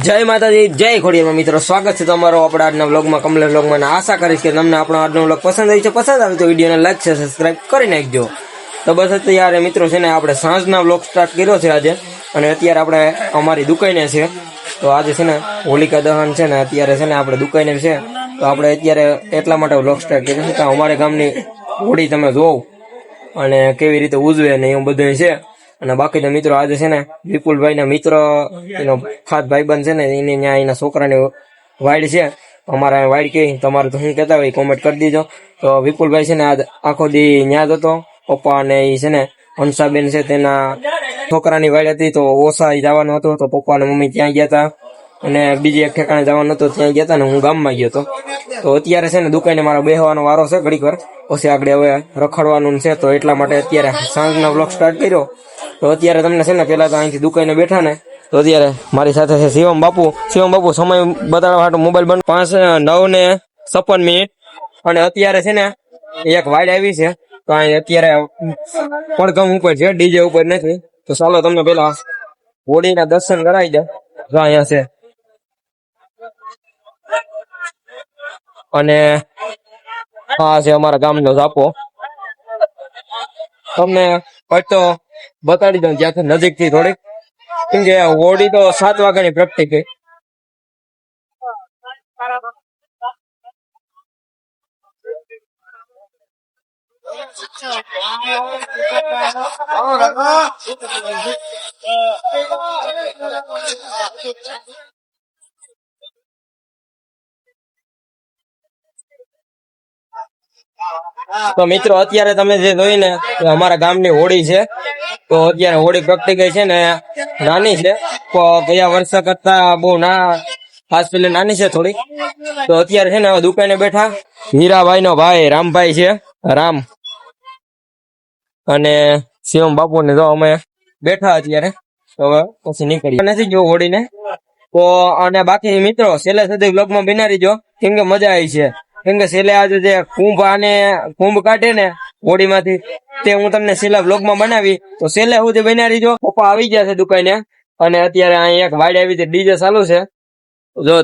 જય માતાજી, જય ખોડિયામાં મિત્રો. સ્વાગત છે તમારો આપણા આજના વ્લોગમાં કમલે વ્લોગમાં આશા કરીશ કે તમને આપણો આજનો વ્લોગ પસંદ આવી છે. પસંદ આવે તો વિડીયોને લાઈક છે સબસ્ક્રાઈબ કરી નાખજો. તો બસ અત્યારે મિત્રો છે ને આપણે સાંજના વ્લોગ સ્ટાર્ટ કર્યો છે આજે. અને અત્યારે આપણે અમારી દુકાને છે. તો આજે છે ને હોલિકા દહન છે ને અત્યારે છે ને આપણે દુકાને છે. તો આપણે અત્યારે એટલા માટે વ્લોગ સ્ટાર્ટ કર્યો છે કે અમારે ગામની હોળી તમે જોવો. અને કેવી રીતે ઉજવે ને એવું બધું છે. અને બાકીના મિત્રો આજે છે ને વિપુલભાઈ ના મિત્ર, એનો ખાસ ભાઈબંધ છે ને, એને ત્યાં એના છોકરાની વાઈડ છે. અમારા વાઈડ કે તમારે તો શું કહેતા હોય કોમેન્ટ કરી દીજો. તો વિપુલભાઈ છે ને આજ આખો દી ન્યા જ હતો. પપ્પા અને એ છે ને, હંસાબેન છે તેના છોકરાની વાઈડ હતી તો ઓછા જવાનું હતું તો પપ્પા અને મમ્મી ત્યાં ગયા હતા અને બીજી એક ઠેકાણે જવાનું હતું, ત્યાં ગયા ને હું ગામમાં ગયો હતો. તો અત્યારે છે ને દુકાને મારો બેહવાનો વારો છે ઘડીક વાર. પછી આગળ હવે રખડવાનું છે, તો એટલા માટે અત્યારે સાંજનો બ્લોગ સ્ટાર્ટ કર્યો. તો અત્યારે તમને છે ને પેલા તો અહીંથી દુકાને બેઠા ને, તો અત્યારે મારી સાથે છે શિવમ બાપુ. શિવમ બાપુ, સમય બતાડવા માટે મોબાઈલ બંધ. પાંચ, નવ ને છપ્પન મિનિટ. અને અત્યારે છે ને એક વાઈડ આવી છે, તો અહીં અત્યારે પડગમ ઉપર છે, ડીજે ઉપર નથી. તો ચાલો તમને પેલા હોળીના દર્શન કરાવી દે. તો અહીંયા છે અને આ છે અમારા ગામનો ઝાપો. તમને તો બતાડી દઉં જ્યાંથી નજીકથી થોડીક. કેમ કે હોળી તો સાત વાગ્યાની પ્રગટી ગઈ તો મિત્રો, અત્યારે તમે જે જોઈ ને અમારા ગામની હોળી છે, તો અત્યારે હોળી પ્રગટી છે ને નાની છે. તો ગયા વર્ષે કરતા બહુ ના, ખાસ પેલે નાની છે થોડી. તો અત્યારે છે ને દુકાને બેઠા. હીરાભાઈ નો ભાઈ રામભાઈ છે, રામ. અને શિવમ બાપુ ને જો અમે બેઠા અત્યારે. તો હવે પછી નીકળી નથી જો હોળીને. તો અને બાકી મિત્રો, છેલ્લે સુધી બ્લોગમાં બિનારી જો, કેમ કે મજા આવી છે. કેમ કે છેલ્લે આજે જે કુંભ અને કુંભ કાઢે ને હોળીમાંથી, તે હું તમને છેલ્લા બ્લોગમાં બનાવી. તો છેલ્લે સુધી બનાવી જો પપ્પા આવી ગયા છે દુકાને, અને અત્યારે અહીં એક વાડી આવી છે, ડીજે ચાલુ છે. જો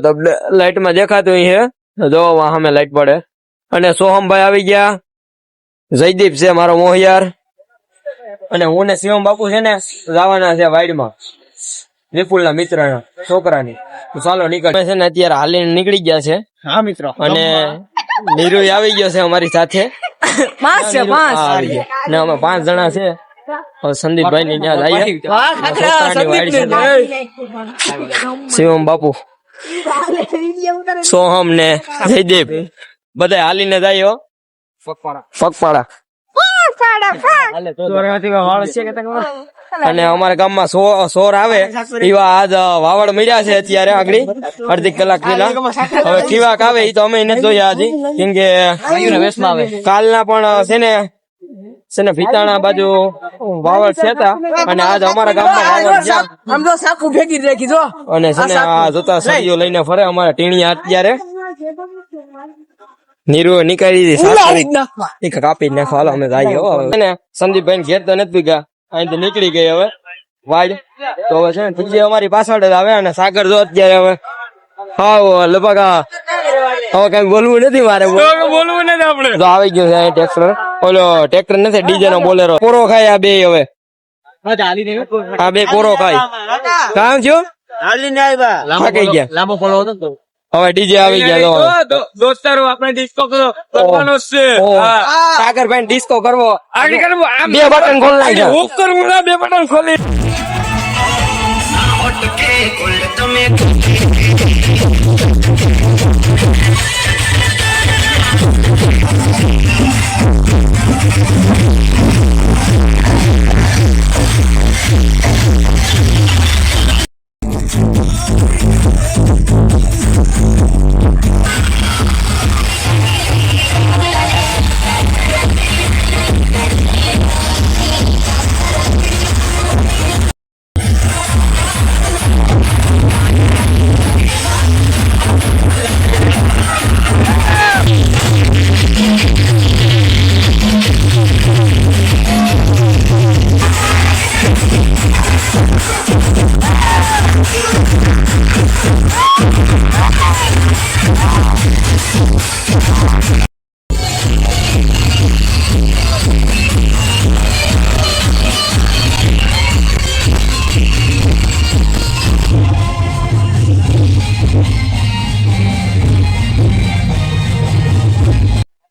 લાઈટમાં દેખાતું છે જો સામે લાઈટ પડે. અને સોહમભાઈ આવી ગયા. જયદીપ છે મારો મોહિયાર. અને હું ને શિવમ બાપુ છે ને જવાના છે વાઈડમાં વિપુલના મિત્રના છોકરાની. તો ચાલો નીકળ. છે ને અત્યારે હાલીને નીકળી ગયા છે. હા મિત્રો. અને નીરુ આવી ગયો છે અમારી સાથે. પાંચ છે. ને અમે પાંચ જણા છે. સંદીપભાઈ ની ત્યાં જઈએ. શિવમ બાપુ. સોહમ ને જયદેવ. બધા હાલીને જાય પગપાળા પગપાળા અને અમારા ગામમાં સોર આવે. એવા આજ વાવડ મળ્યા છે અત્યારે આગળ. અડધી કલાક પેલા. હવે કેવાક આવે એ તો અમે નથી જોયા હજી કેમ કે કાલના પણ છે ને છે ને ભીતાણા બાજુ વાવડ છે અને આજ અમારા ગામમાં વાવડ સાકું ભેગી રાખી જો. અને છે ને આ જોતા સળીઓ લઈને ફરે અમારા ટીણીયા અત્યારે. નીરુ નીકળી દીધી નાખવા કાપી જ નાખો હાલો અમે જઈએ સંદીપભાઈ ઘેર તો નથી ગયા અહીંથી નીકળી ગઈ હવે. વાડ. તો હવે છે ને ઠીકજી અમારી પાછળ જ આવે અને સાગર જો અત્યારે હવે હા લગભગ આ હવે કઈ બોલવું નથી મારે. બોલવું નથી આપણે. તો આવી ગયો છે અહીં ટ્રેક્ટર. ઓલો ટ્રેક્ટર નથી ડીજે નો બોલેરો. પોરો ખાય આ બે હવે. આ બે પોરો ખાય. કામ થયું? હાલી ને આવ્યા લાંબો ફોલો હતો હવે ડીજે આવી ગયા તો દોસ્તારો આપણે ડિસ્કો કરવાનો છે. સાગરભાઈ ડિસ્કો કરવો. આગળ કરવો. આમ બે બટન ખોલ નાખ્યા હું કરવું? ના બે બટન ખોલી.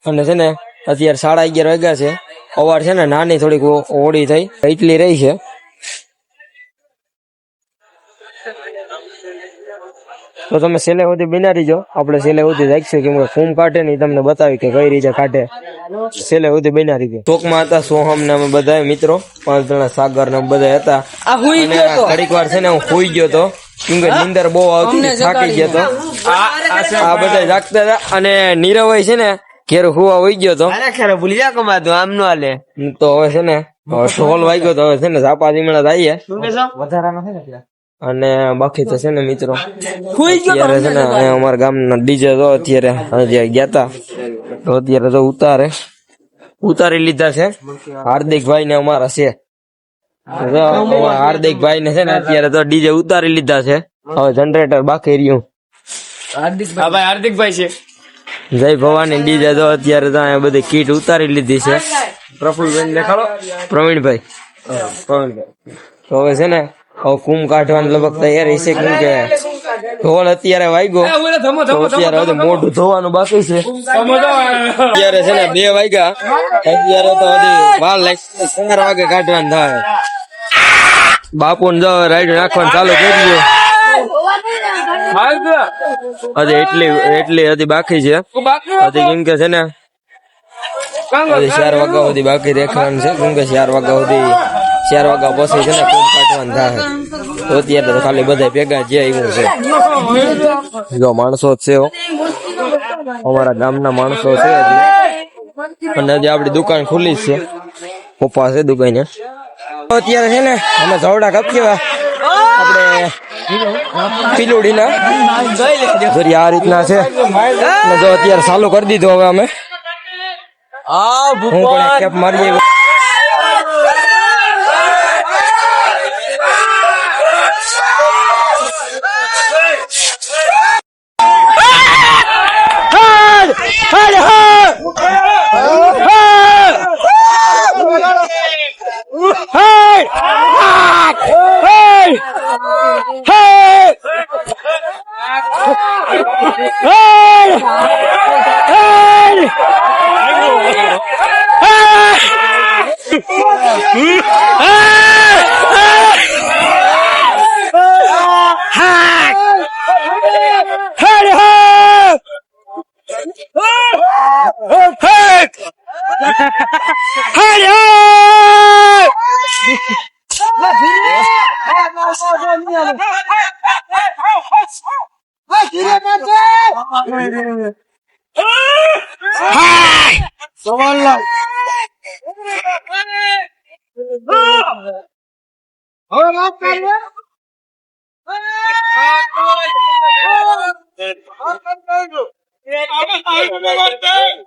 અને છે ને અત્યારે સાડા અગિયાર વાગ્યા છે. અવાર છે ને નાની થોડીક ઓળી થઈ. એટલી રહી છે. તો તમે સેલે સુધી બિનારી જો આપણે સેલે સુધી રાખીશું કેમ કે ફૂમ કાઢે ને ઈ તમને બતાવી કે કઈ રીતે કાઢે. સેલે સુધી બિનારી ગયો ચોકમાં હતા સોહમ ને અમે બધા મિત્રો. પાંચ જણા સાગર ને બધા હતા. આ હુઈ અને ગયો તો. ઘડીક વાર છે ને હું સુઈ ગયો તો. કેમ કે નીંદર બહુ આવતી થાકી ગયો તો. આ બધા જાગતા હતા. અને નીરવય છે ને ઘેર હુવા હોઈ ગયો તો. અરે ખરે ભૂલી જા કમાતું આમ નો હાલે. તો હવે છે ને સોલ વાઈ વાગ્યો તો હવે છે ને ઝાપા ધીમણા થઈએ. અને બાકી તો છે ને મિત્રો અત્યારે છે ને અમારા ગામના ડીજે તો અત્યારે હજી ગયા તા તો અત્યારે તો ઉતારે ઉતારી લીધા છે. હાર્દિકભાઈ ને અમારા છે. હાર્દિકભાઈ ને છે ને અત્યારે તો ડીજે ઉતારી લીધા છે. હવે જનરેટર બાકી રહ્યું. હા હાર્દિકભાઈ છે. જય ભવાની ડીજે તો અત્યારે તો અહીંયા બધી કીટ ઉતારી લીધી છે. પ્રફુલભાઈ દેખાડો. પ્રવીણભાઈ. પ્રવીણભાઈ. તો હવે છે ને હવે કુમ કાઢવાની લગભગ તૈયારી છે કેમ કે ઢોલ અત્યારે વાગ્યો. એ ઓલે થમો તો અત્યારે હવે મોઢું ધોવાનું બાકી છે. અત્યારે છે ને બે વાગ્યા. અત્યારે તો હજી વાર લાગશે ચાર વાગે કાઢવાનું થાય. બાપુ ને જો રાઈડ નાખવાનું ચાલુ કરી દો હાલ તો હજી એટલી એટલી હજી બાકી છે. હજી કેમ કે છે ને હજી ચાર વાગ્યા સુધી બાકી રેખવાનું છે. કેમ કે ચાર વાગ્યા સુધી ચાર વાગ્યા પછી છે ને કુમ કાઢવાનું થાય. તો અત્યારે તો ખાલી બધા ભેગા જે આવ્યું છે. જો માણસો જ છે અમારા ગામના માણસો છે અને હજી આપડી દુકાન ખુલ્લી છે. પપ્પા છે દુકાને. અત્યારે છે ને અમે ધવડા કપકીવા આપણે પીલુડી ના જરી આ રીતના છે અને જો અત્યારે ચાલુ કરી દીધું હવે અમે હું પણ એક કેપ મારી Hayır! Hayır! Zavallar. Hayır aferin ya. Hayır. Hayır. Hayır. Hayır. Hayır.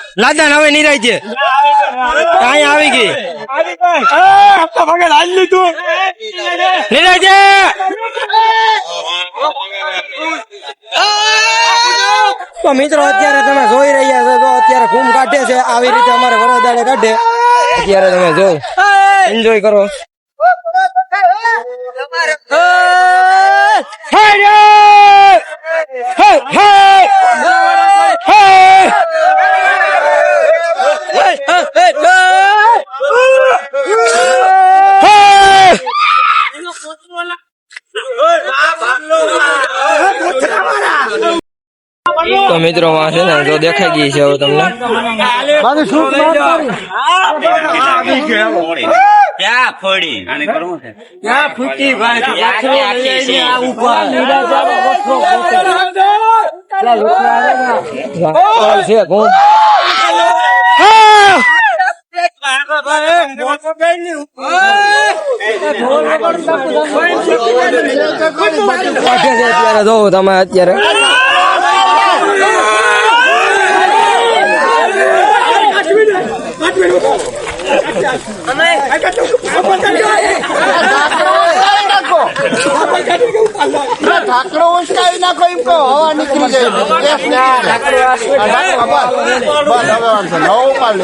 લાદન હવે નિરાય છે. કાંઈ આવી ગઈ. નિરાય છે. તો મિત્રો, અત્યારે તમે જોઈ રહ્યા છો, તો અત્યારે ઘૂમ કાઢે છે. આવી રીતે અમારે વરદાડે કાઢે. અત્યારે તમે જો એન્જોય કરો. મિત્રો માં છે ને તો દેખાઈ ગઈ છે હવે તમને. ક્યાં ફોડી? ક્યાં ફૂટી ભાઈ છે? છે તમે અત્યારે. ઢાંકણો ઉંચકાવી નાખો એમ કહો હવા નીકળી જાય બસ હવે વાંધો નહીં. હવે ઉપાડ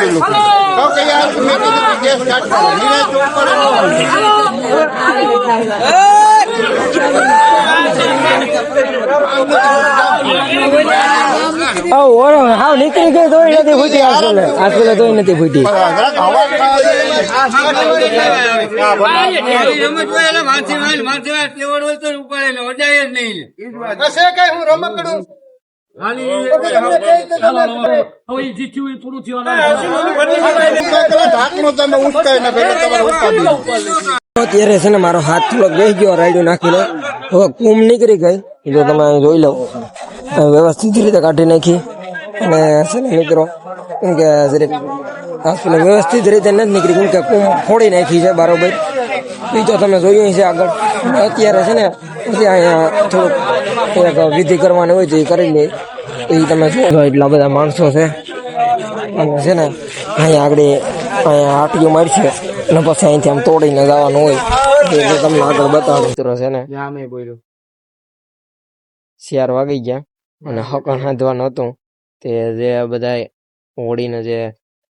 લીધો હા, તો. હાવ નીકળી ગઈ તોય નથી ફૂટી આસપેલે આસપેલે તોય નથી ફૂટી જરાક હવા ખાવા દે. હા, બરાબર. હશે કઈ હું રમકડું અત્યારે છે ને મારો હાથ થોડોક બેસી ગયો રાયડું નાખીને હવે કુમ નીકળી ગઈ. જો તમે જોઈ લો. વ્યવસ્થિત રીતે કાઢી નાખી. અને છે ને મિત્રો કેમ કે જરીક હોસ્પિટલ વ્યવસ્થિત રીતે નથી નીકળી કેમ કે ફોડી નાખી છે બરાબર. એ તો તમે જોયું છે આગળ. અત્યારે છે ને પછી અહીંયા થોડુંક એક વિધિ કરવાની હોય તો એ કરી લે. એ તમે જો એટલા બધા માણસો છે. અને છે ને અહીંયા આગળ અહીંયા આટીઓ મારશે. અને પછી અહીંથી આમ તોડીને જવાનું હોય. એટલે તમને આગળ બતાડું મિત્રો છે ને શિયાર વાગી ગયા. અને હકણ હાંધવાનું હતું. તે જે બધા હોળીને જે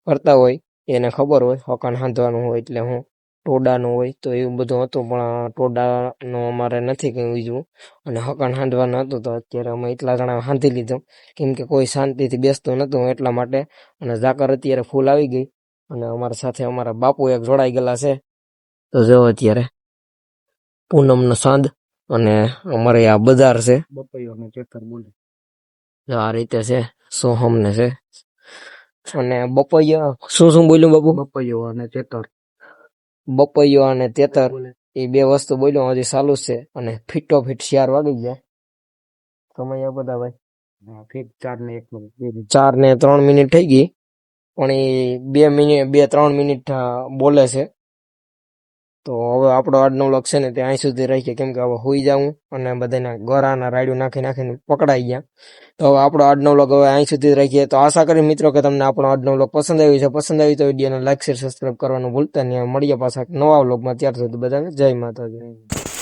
કરતા હોય, એને ખબર હોય, હકાન હાંધવાનું હોય એટલે હું ટોડાનું હોય, તો એવું બધું હતું, પણ ટોડાનું અમારે નથી કંઈ બીજું અને હકાન હાંધવાનું હતું, તો અત્યારે અમે એટલા જણા હાંધી લીધું. કેમ કે કોઈ શાંતિથી બેસતું નહોતું એટલા માટે. અને ઝાકર અત્યારે ફૂલ આવી ગઈ. અને અમારા સાથે અમારા બાપુ એક જોડાઈ ગયેલા છે. તો જો અત્યારે પૂનમનો સાંજ અને અમારે આ બજાર છે. જો આ રીતે છે સોહમ ને છે? અને બપૈયા શું શું બોલ્યું બાપુ? બપૈયો અને તેતર. બપૈયો અને તેતર એ બે વસ્તુ બોલ્યો હજી ચાલુ છે અને ફીટો ફીટ શિયાર વાગી ગયા. સમય બધા ભાઈ? ચાર ને એક ચાર ને ત્રણ મિનિટ થઈ ગઈ પણ એ બે મિનિટ બે ત્રણ મિનિટ બોલે છે. તો હવે આપણો આજનો વ્લોગ છે ને તે અહીં સુધી રાખીએ કેમ કે હવે હોઈ જાઉં અને બધાના ગોરાના રાયડું નાખી નાખીને પકડાઈ ગયા. તો હવે આપણો આજનો વ્લોગ હવે અહીં સુધી રાખીએ તો આશા કરી મિત્રો કે તમને આપણો આજનો વ્લોગ પસંદ આવ્યો છે. પસંદ આવ્યું તો વિડીયોને લાઈક શેર સબસ્ક્રાઈબ કરવાનું ભૂલતા નહીં. મળીએ પાછા નવા વ્લોગમાં ત્યાર સુધી બધાને જય માતાજી.